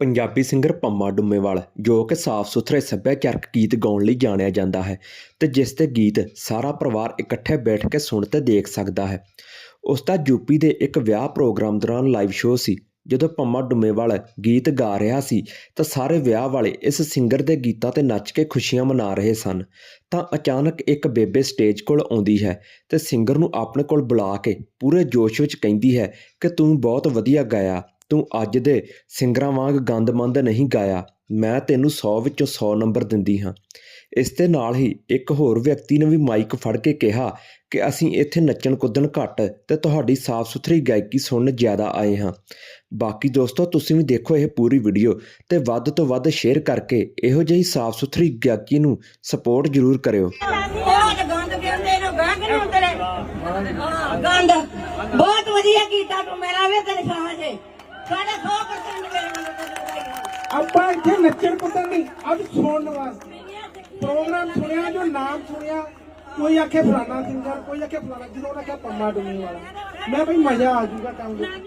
Punjabi singer Pamma ਡੁੰਮੇਵਾਲ, ਜੋ ਕਿ ਸਾਫ਼ ਸੁਥਰੇ ਸੱਭਿਆਚਾਰਕ ਗੀਤ ਗਾਉਣ ਲਈ ਜਾਣਿਆ ਜਾਂਦਾ ਹੈ ਤੇ ਜਿਸ ਦੇ ਗੀਤ ਸਾਰਾ ਪਰਿਵਾਰ ਇਕੱਠੇ ਬੈਠ ਕੇ ਸੁਣ ਤੇ ਦੇਖ ਸਕਦਾ ਹੈ। ਉਸ ਦਾ ਯੂਪੀ ਦੇ ਇੱਕ ਵਿਆਹ ਪ੍ਰੋਗਰਾਮ ਦੌਰਾਨ ਲਾਈਵ ਸ਼ੋਅ ਸੀ। ਜਦੋਂ ਪੰਮਾ ਡੁੰਮੇਵਾਲ ਗੀਤ ਗਾ ਰਿਹਾ ਸੀ ਤਾਂ ਸਾਰੇ ਵਿਆਹ ਵਾਲੇ ਇਸ ਸਿੰਗਰ ਦੇ ਗੀਤਾਂ ਤੇ ਨੱਚ ਕੇ ਖੁਸ਼ੀਆਂ ਮਨਾ ਰਹੇ ਸਨ। ਤਾਂ ਅਚਾਨਕ ਇੱਕ ਬੇਬੇ ਸਟੇਜ ਕੋਲ ਆਉਂਦੀ ਹੈ ਤੇ ਸਿੰਗਰ ਨੂੰ ਆਪਣੇ ਕੋਲ ਬੁਲਾ ਕੇ ਪੂਰੇ ਜੋਸ਼ ਵਿੱਚ ਕਹਿੰਦੀ ਹੈ ਕਿ ਤੂੰ ਬਹੁਤ ਵਧੀਆ ਗਾਇਆ। ਤੂੰ ਅੱਜ ਦੇ ਸਿੰਗਰਾਂ ਵਾਂਗ ਗੰਦਮੰਦ ਨਹੀਂ ਗਾਇਆ ਮੈਂ ਤੈਨੂੰ 100 ਵਿੱਚੋਂ 100 ਨੰਬਰ ਦਿੰਦੀ ਹਾਂ ਇਸ ਦੇ ਨਾਲ ਹੀ ਇੱਕ ਹੋਰ ਵਿਅਕਤੀ ਨੇ ਵੀ ਮਾਈਕ ਫੜ ਕੇ ਕਿਹਾ ਕਿ ਅਸੀਂ ਇੱਥੇ ਨੱਚਣ ਕੁੱਦਣ ਘੱਟ ਤੇ ਤੁਹਾਡੀ ਸਾਫ਼ ਸੁਥਰੀ ਗਾਇਕੀ ਸੁਣਨ ਜ਼ਿਆਦਾ ਆਏ ਹਾਂ ਬਾਕੀ ਦੋਸਤੋ ਤੁਸੀਂ ਵੀ ਦੇਖੋ ਇਹ ਪੂਰੀ ਵੀਡੀਓ ਤੇ ਵੱਧ ਤੋਂ ਵੱਧ ਸ਼ੇਅਰ ਕਰਕੇ ਇਹੋ ਜਿਹੀ ਸਾਫ਼ ਸੁਥਰੀ ਗਾਇਕੀ ਨੂੰ ਸਪੋਰਟ ਜ਼ਰੂਰ ਕਰਿਓ ਗੰਦ ਬਹੁਤ ਵਧੀਆ ਕੀਤਾ ਤੂੰ ਮੇਰਾ ਵੀ ਤੇਰੀ ਸਾਹ ਜੇ ਸਾਡਾ 100% ਮੇਰੇ ਨਾਲ ਤੇਰੇ ਆਪਾਂ ਇੱਥੇ ਨੱਚਣ ਕੁੱਦਣ ਨਹੀਂ ਅੱਜ ਸੁਣਨ ਵਾਸਤੇ। ਪ੍ਰੋਗਰਾਮ ਸੁਣਿਆ, ਜੋ ਨਾਮ ਸੁਣਿਆ, ਕੋਈ ਆਖੇ ਫਲਾਣਾ ਸਿੰਗਰ ਕੋਈ ਆਖੇ ਫਲਾਣਾ ਜਦੋਂ ਆਖਿਆ ਪੰਮਾ ਡੁੰਮੀ ਵਾਲਾ। ਮੈਂ ਬਈ ਮਜ਼ਾ ਆ ਜਾਊਗਾ ਕੰਮ ਵਿੱਚ